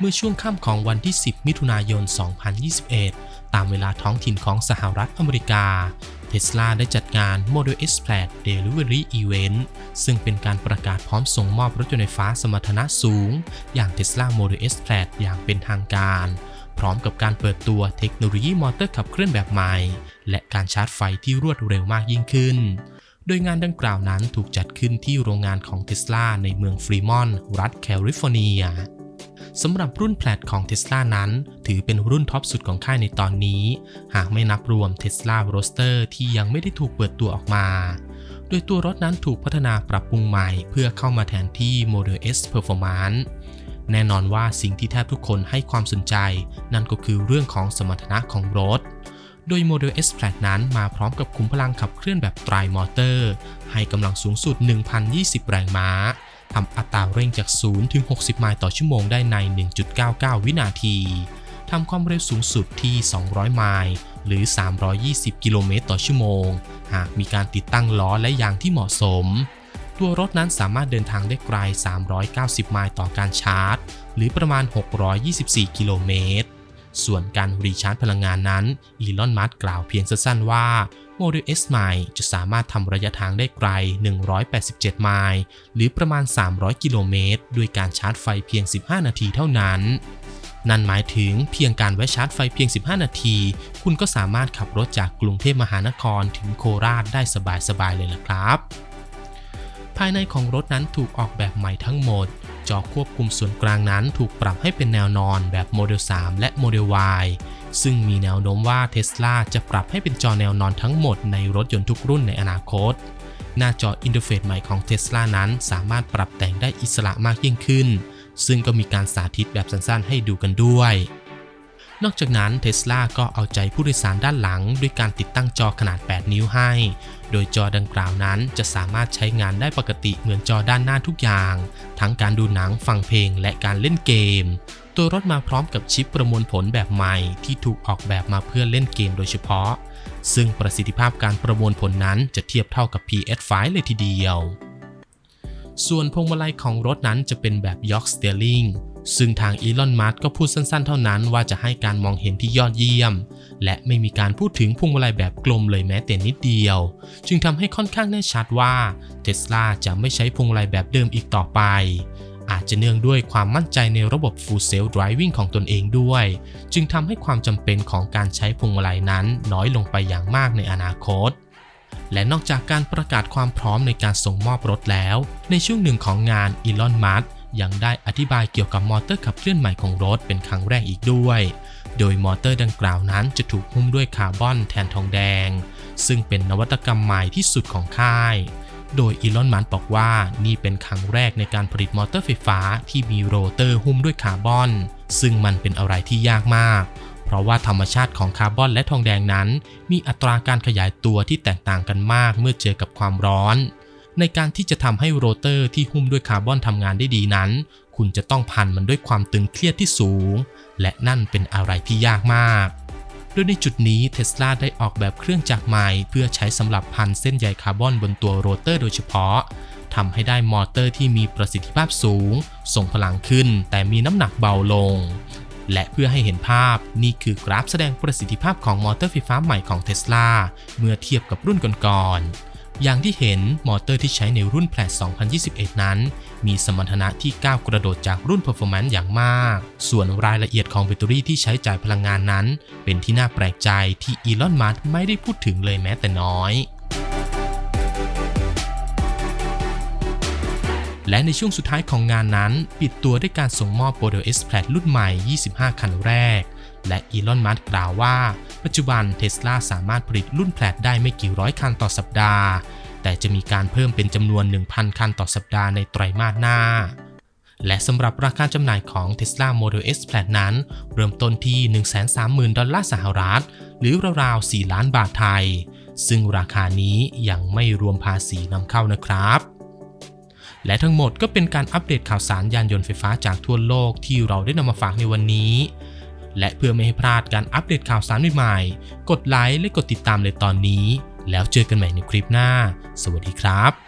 เมื่อช่วงค่ำของวันที่ 10 มิถุนายน 2021 ตามเวลาท้องถิ่นของสหรัฐอเมริกา เทสลาได้จัดงาน Model S Plaid Delivery Event ซึ่งเป็นการประกาศพร้อมส่งมอบรถยนต์ไฟฟ้าสมรรถนะสูง อย่าง Tesla Model S Plaid อย่างเป็นทางการ พร้อมกับการเปิดตัวเทคโนโลยีมอเตอร์ขับเคลื่อนแบบใหม่ และการชาร์จไฟที่รวดเร็วมากยิ่งขึ้นโดยงานดังกล่าวนั้นถูกจัดขึ้นที่โรงงานของเทสลาในเมืองฟรีมอนต์รัฐแคลิฟอร์เนีย สำหรับรุ่นแพลตของ Tesla นั้น ถือเป็นรุ่นท็อปสุดของค่ายในตอนนี้ หากไม่นับรวม Tesla Roadster ที่ยังไม่ได้ถูกเปิดตัวออกมา โดยตัวรถนั้นถูกพัฒนาปรับปรุงใหม่ เพื่อเข้ามาแทนที่ Model S Performance แน่นอนว่าสิ่งที่แทบทุกคนให้ความสนใจ นั่นก็คือเรื่องของสมรรถนะของรถ โดย Model S Plaid นั้นมาพร้อมกับขุมพลังขับเคลื่อนแบบไตรมอเตอร์ ให้กำลังสูงสุด 1,020 แรงม้า ทำอัตราเร่งจาก 0 ถึง 60 ไมล์ต่อชั่วโมงได้ใน 1.99 วินาที ทำความเร็วสูงสุดที่ 200 ไมล์ หรือ 320 กิโลเมตรต่อชั่วโมง หากมีการติดตั้งล้อและยางที่เหมาะสม ตัวรถนั้นสามารถเดินทางได้ไกล 390 ไมล์ต่อการชาร์จ หรือประมาณ 624 กิโลเมตร ส่วนการรีชาร์จพลังงานนั้น อีลอน มัสก์กล่าวเพียงสั้นๆว่า Model S ใหม่จะสามารถทำระยะทางได้ไกล 187 ไมล์ หรือประมาณ 300 กิโลเมตร ด้วยการชาร์จไฟเพียง 15 นาทีเท่านั้นนั่นหมายถึงเพียงการแวะชาร์จไฟเพียง 15 นาที คุณก็สามารถขับรถจากกรุงเทพมหานครถึงโคราชได้สบายๆเลยล่ะครับ ภายในของรถนั้นถูกออกแบบใหม่ทั้งหมด จอควบคุมส่วนกลางนั้นถูกปรับให้เป็นแนวนอนแบบโมเดล 3 และโมเดล Y ซึ่งมีแนวโน้มว่า Tesla จะปรับให้เป็นจอแนวนอนทั้งหมดในรถยนต์ทุกรุ่นในอนาคต หน้าจออินเทอร์เฟซใหม่ของ Tesla นั้นสามารถปรับแต่งได้อิสระมากยิ่งขึ้น ซึ่งก็มีการสาธิตแบบสั้นๆให้ดูกันด้วย นอกจากนั้น Tesla ก็เอาใจผู้โดยสารด้านหลัง ด้วยการติดตั้งจอขนาด 8 นิ้วให้ โดยจอดังกล่าวนั้นจะสามารถใช้งานได้ปกติเหมือนจอด้านหน้าทุกอย่าง ทั้งการดูหนังฟังเพลงและการเล่นเกม ตัวรถมาพร้อมกับชิปประมวลผลแบบใหม่ที่ถูกออกแบบมาเพื่อเล่นเกมโดยเฉพาะ ซึ่งประสิทธิภาพการประมวลผลนั้นจะเทียบเท่ากับ PS5 เลยทีเดียวส่วนพวงมาลัยของรถนั้นจะเป็นแบบย o อกสเต e ลิงซึ่งทางอีลอน มัสก์ก็พูดสั้นๆ เท่านั้นว่าจะให้การมองเห็นที่ยอดเยี่ยม และไม่มีการพูดถึงพวงมาลัยแบบกลมเลยแม้แต่นิดเดียว จึงทำให้ค่อนข้างแน่ชัดว่าเทสลาจะไม่ใช้พวงมาลัยแบบเดิมอีกต่อไป อาจจะเนื่องด้วยความมั่นใจในระบบ Full Self Driving ของตนเองด้วย จึงทำให้ความจำเป็นของการใช้พวงมาลัยนั้นน้อยลงไปอย่างมากในอนาคตและนอกจากการประกาศความพร้อมในการส่งมอบรถแล้ว ในช่วงหนึ่งของงานอีลอน มัส ยังได้อธิบายเกี่ยวกับมอเตอร์ขับเคลื่อนใหม่ของรถเป็นครั้งแรกอีกด้วย โดยมอเตอร์ดังกล่าวนั้นจะถูกหุ้มด้วยคาร์บอนแทนทองแดง ซึ่งเป็นนวัตกรรมใหม่ที่สุดของค่าย โดยอีลอนมัสก์บอกว่านี่เป็นครั้งแรกในการผลิตมอเตอร์ไฟฟ้าที่มีโรเตอร์หุ้มด้วยคาร์บอน ซึ่งมันเป็นอะไรที่ยากมากเพราะว่าธรรมชาติของคาร์บอนและทองแดงนั้น มีอัตราการขยายตัวที่แตกต่างกันมากเมื่อเจอกับความร้อน ในการที่จะทำให้โรเตอร์ที่หุ้มด้วยคาร์บอนทำงานได้ดีนั้น คุณจะต้องพันมันด้วยความตึงเครียดที่สูง และนั่นเป็นอะไรที่ยากมากโดยในจุดนี้เทสลาได้ออกแบบเครื่องจักรใหม่เพื่อใช้สำหรับพันเส้นใยคาร์บอนบนตัวโรเตอร์โดยเฉพาะทำให้ได้มอเตอร์ที่มีประสิทธิภาพสูง ส่งพลังขึ้น แต่มีน้ำหนักเบาลง และเพื่อให้เห็นภาพนี่คือกราฟแสดงประสิทธิภาพของมอเตอร์ไฟฟ้าใหม่ของ Tesla เมื่อเทียบกับรุ่นก่อนๆ อย่างที่เห็นมอเตอร์ที่ใช้ในรุ่นแพลต2021 นั้น มีสมรรถนะที่ก้าวกระโดดจากรุ่น Performance อย่างมาก ส่วนรายละเอียดของแบตเตอรี่ที่ใช้จ่ายพลังงานนั้น เป็นที่น่าแปลกใจที่อีลอน มัสก์ไม่ได้พูดถึงเลยแม้แต่น้อย และในช่วงสุดท้ายของงานนั้น ปิดตัวด้วยการส่งมอบ Model S Plaid รุ่นใหม่ 25 คันแรก และอีลอน มัสก์กล่าวว่า ปัจจุบันเทสลาสามารถผลิตรุ่นแพลดได้ไม่กี่ร้อยคันต่อสัปดาห์ แต่จะมีการเพิ่มเป็นจำนวน 1,000 คันต่อสัปดาห์ในไตรมาสหน้า และสำหรับราคาจำหน่ายของ Tesla Model S Plaid นั้น เริ่มต้นที่ 130,000 ดอลลาร์สหรัฐ หรือราวๆ 4 ล้านบาทไทย ซึ่งราคานี้ยังไม่รวมภาษีนำเข้านะครับและทั้งหมดก็เป็นการอัปเดตข่าวสารยานยนต์ไฟฟ้าจากทั่วโลกที่เราได้นำมาฝากในวันนี้ และเพื่อไม่ให้พลาดการอัปเดตข่าวสารใหม่ๆ กดไลค์และกดติดตามเลยตอนนี้ แล้วเจอกันใหม่ในคลิปหน้า สวัสดีครับ